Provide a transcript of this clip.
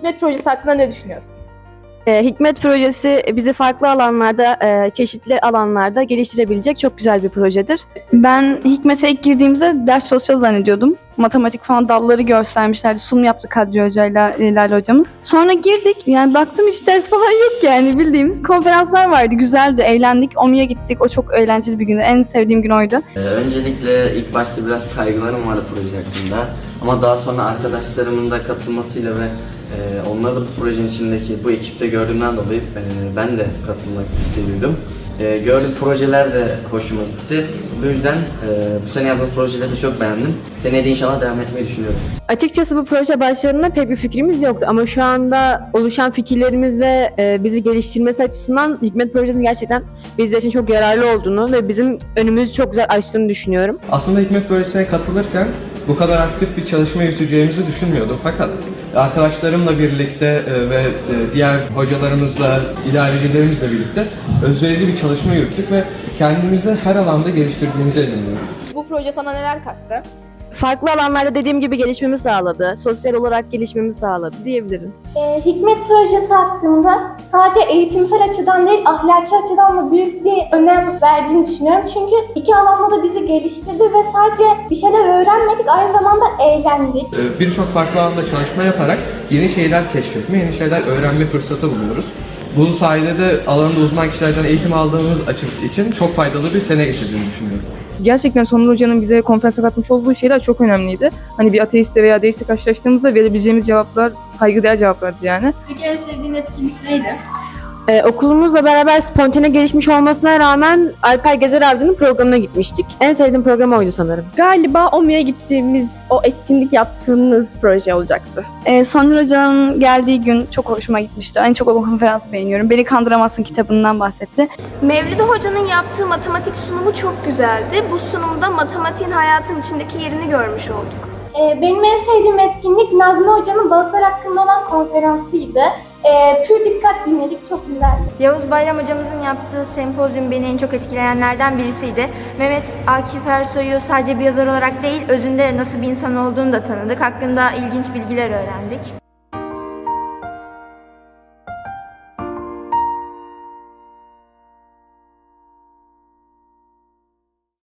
Hikmet projesi hakkında ne düşünüyorsun? Ee, Hikmet projesi bizi farklı alanlarda, e, çeşitli alanlarda geliştirebilecek çok güzel bir projedir. Ben Hikmet'e ilk girdiğimizde ders çalışacağız zannediyordum. Matematik falan dalları göstermişlerdi. Sunum yaptı Kadri Hoca'yla e, Lale hocamız. Sonra girdik. Yani baktım hiç ders falan yok yani. Bildiğimiz konferanslar vardı. Güzeldi. Eğlendik. OMİ'ye gittik. O çok eğlenceli bir gündü. En sevdiğim gün oydu. Ee, öncelikle ilk başta biraz kaygılarım vardı proje hakkında. Ama daha sonra arkadaşlarımın da katılmasıyla ve e, onları da bu projenin içindeki bu ekipte gördüğümden dolayı e, ben de katılmak istedim. E, gördüğüm projeler de hoşuma gitti. Bu yüzden e, bu sene yaptığım projeleri de çok beğendim. Seneye de inşallah devam etmeyi düşünüyorum. Açıkçası bu proje başlarında pek bir fikrimiz yoktu ama şu anda oluşan fikirlerimiz ve e, bizi geliştirmesi açısından Hikmet projesinin gerçekten bizler için çok yararlı olduğunu ve bizim önümüzü çok güzel açtığını düşünüyorum. Aslında Hikmet Projesi'ne katılırken bu kadar aktif bir çalışma yürüteceğimizi düşünmüyordum. Fakat arkadaşlarımla birlikte e, ve e, diğer hocalarımızla, idarecilerimizle birlikte özverili bir çalışma yürüttük ve kendimizi her alanda geliştirdiğimize inanıyorum. Bu proje sana neler kattı? Farklı alanlarda dediğim gibi gelişmemi sağladı, sosyal olarak gelişmemi sağladı diyebilirim. Ee, Hikmet projesi hakkında sadece eğitimsel açıdan değil ahlaki açıdan da büyük bir önem verdiğini düşünüyorum. Çünkü iki alanda da bizi geliştirdi ve sadece bir şeyler öğrenmedik aynı zamanda eğlendik. E, Birçok farklı alanda çalışma yaparak yeni şeyler keşfetme, yeni şeyler öğrenme fırsatı buluyoruz. Bu sayede de alanında uzman kişilerden eğitim aldığımız açı- için çok faydalı bir sene geçirdiğini düşünüyorum. gerçekten Sonur Hoca'nın bize konferansa katmış olduğu şeyler çok önemliydi. Hani bir ateistle veya deistle karşılaştığımızda verebileceğimiz cevaplar saygıdeğer cevaplardı yani. Peki en sevdiğin etkinlik neydi? Ee, okulumuzla beraber spontane gelişmiş olmasına rağmen Alper Gezer Avcı'nın programına gitmiştik. En sevdiğim program oydu sanırım. Galiba OMİ'ye gittiğimiz, o etkinlik yaptığımız proje olacaktı. Ee, Sonur Hoca'nın geldiği gün çok hoşuma gitmişti. En çok o konferansı beğeniyorum. Beni Kandıramazsın kitabından bahsetti. Mevlid Hoca'nın yaptığı matematik sunumu çok güzeldi. Bu sunumda matematiğin hayatın içindeki yerini görmüş olduk. Ee, benim en sevdiğim etkinlik Nazmi Hoca'nın balıklar hakkında olan konferansıydı. Ee, pür dikkat dinledik. Yavuz Bayram hocamızın yaptığı sempozyum beni en çok etkileyenlerden birisiydi. Mehmet Akif Ersoy'u sadece bir yazar olarak değil, özünde nasıl bir insan olduğunu da tanıdık. Hakkında ilginç bilgiler öğrendik.